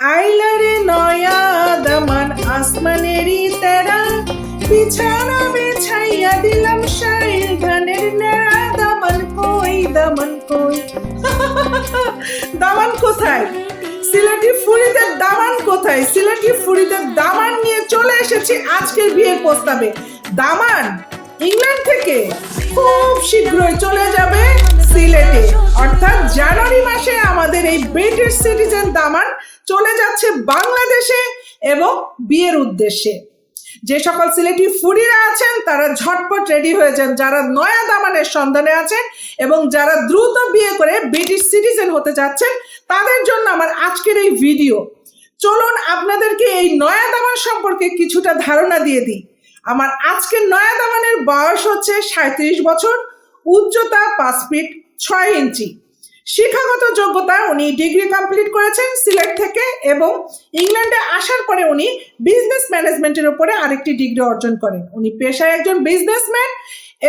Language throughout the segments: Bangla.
আইলারে নয়া দামান আসমানেরই তেরা, বিছানা বেছাইয়া দিলাম শাইল ধানের নেড়া। দামান কই দামান কই? দামান কোথায়? সিলেটি ফুরিতে দামান কোথায়? সিলেটি ফুরিতে দামান নিয়ে চলে এসেছি আজকের বিয়ের প্রস্তাবে। দামান ইংল্যান্ড থেকে খুব শীঘ্রই চলে যাবে সিলেটে। অর্থাৎ জানুয়ারি মাসে আমাদের এই ব্রিটিশ সিটিজেন দামান চলে যাচ্ছে বাংলাদেশে এবং বিয়ের উদ্দেশ্যে। যে সকল সিলেটি ফুডিরা আছেন, তারা ঝটপট রেডি হয়ে যান। যারা নয়া দামানের সন্ধানে আছেন এবং যারা দ্রুত বিয়ে করে ব্রিটিশ সিটিজেন হতে যাচ্ছেন, তাদের জন্য আমার আজকের এই ভিডিও। চলুন আপনাদেরকে এই নয়া দামান সম্পর্কে কিছুটা ধারণা দিয়ে দিই। আমার আজকের নয়া দামানের বয়স হচ্ছে সাঁত্রিশ বছর, উচ্চতা পাঁচ ফিট ছয় ইঞ্চি। শিক্ষাগত যোগ্যতা উনি ডিগ্রি কমপ্লিট করেছেন সিলেট থেকে এবং ইংল্যান্ডে আসার পরে উনি বিজনেস ম্যানেজমেন্টের উপরে আরেকটি ডিগ্রি অর্জন করেন। উনি পেশায় একজন বিজনেসম্যান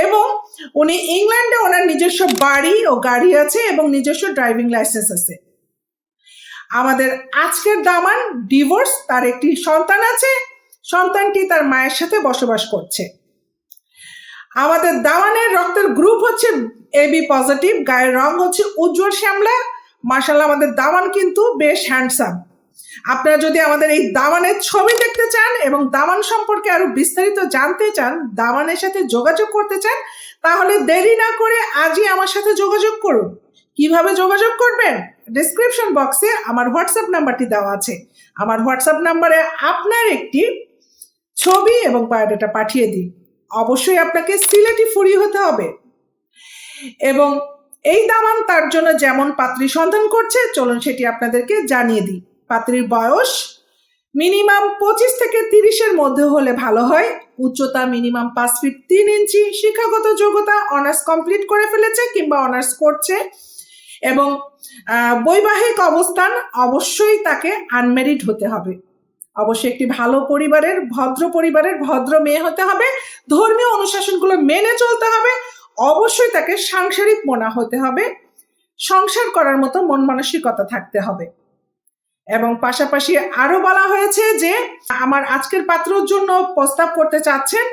এবং উনি ইংল্যান্ডে ওনার নিজস্ব বাড়ি ও গাড়ি আছে এবং নিজস্ব ড্রাইভিং লাইসেন্স আছে। আমাদের আজকের দামান ডিভোর্স, তার একটি সন্তান আছে সন্তানটি তার মায়ের সাথে বসবাস করছে। আমাদের দাওয়ানের রক্তের গ্রুপ হচ্ছে এবি পজিটিভ গায়ের রং হচ্ছে উজ্জ্বল শ্যামলা। মার্শাল্লাহ আমাদের দাওয়ান কিন্তু বেশ হ্যান্ডসাম আপনারা যদি আমাদের এই দাওয়ানের ছবি দেখতে চান এবং দাওয়ান সম্পর্কে আরও বিস্তারিত জানতে চান, দাওয়ানের সাথে যোগাযোগ করতে চান, তাহলে দেরি না করে আজই আমার সাথে যোগাযোগ করুন। কীভাবে যোগাযোগ করবেন? ডিসক্রিপশন বক্সে আমার হোয়াটসঅ্যাপ নাম্বারটি দেওয়া আছে। আমার হোয়াটসঅ্যাপ নাম্বারে আপনার একটি ছবি এবং বায়োডাটা পাঠিয়ে দিন। অবশ্যই আপনাকে সিলেটি ফুরি হতে হবে। এবং এই দামান তার জন্য যেমন পাত্রী সন্ধান করছে, চলুন সেটি আপনাদেরকে জানিয়ে দিই। পাত্রীর বয়স মিনিমাম পঁচিশ থেকে তিরিশের মধ্যে হলে ভালো হয়। উচ্চতা মিনিমাম পাঁচ ফিট তিন ইঞ্চি, শিক্ষাগত যোগ্যতা অনার্স কমপ্লিট করে ফেলেছে কিংবা অনার্স করছে এবং বৈবাহিক অবস্থান অবশ্যই তাকে আনমেরিড হতে হবে। অবশ্যই একটি ভালো পরিবারের, ভদ্র পরিবারের, ভদ্র মেয়ে হতে হবে। ধর্মীয় অনুশাসনগুলো মেনে চলতে হবে। অবশ্যই তাকে সাংসারিক মনা হতে হবে। সংসার করার মতো মন মানসিকতা থাকতে হবে। এবং পাশাপাশি আরও বলা হয়েছে যে, আমার আজকের পাত্রর জন্য প্রস্তাব করতে চাচ্ছেন।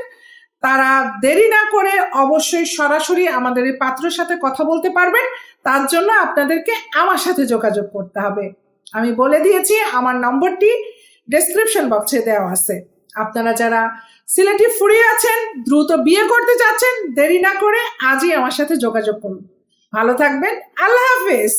তারা দেরি না করে অবশ্যই সরাসরি আমাদের এই পাত্রের সাথে কথা বলতে পারবেন। তার জন্য আপনাদেরকে আমার সাথে যোগাযোগ করতে হবে। আমি বলে দিয়েছি, আমার নম্বরটি ডেসক্রিপশন বক্সে দেওয়া আছে। আপনারা যারা সিলেটি ফুরিয়ে আছেন, দ্রুত বিয়ে করতে চাচ্ছেন দেরি না করে আজই আমার সাথে যোগাযোগ করুন। ভালো থাকবেন, আল্লাহ হাফেজ।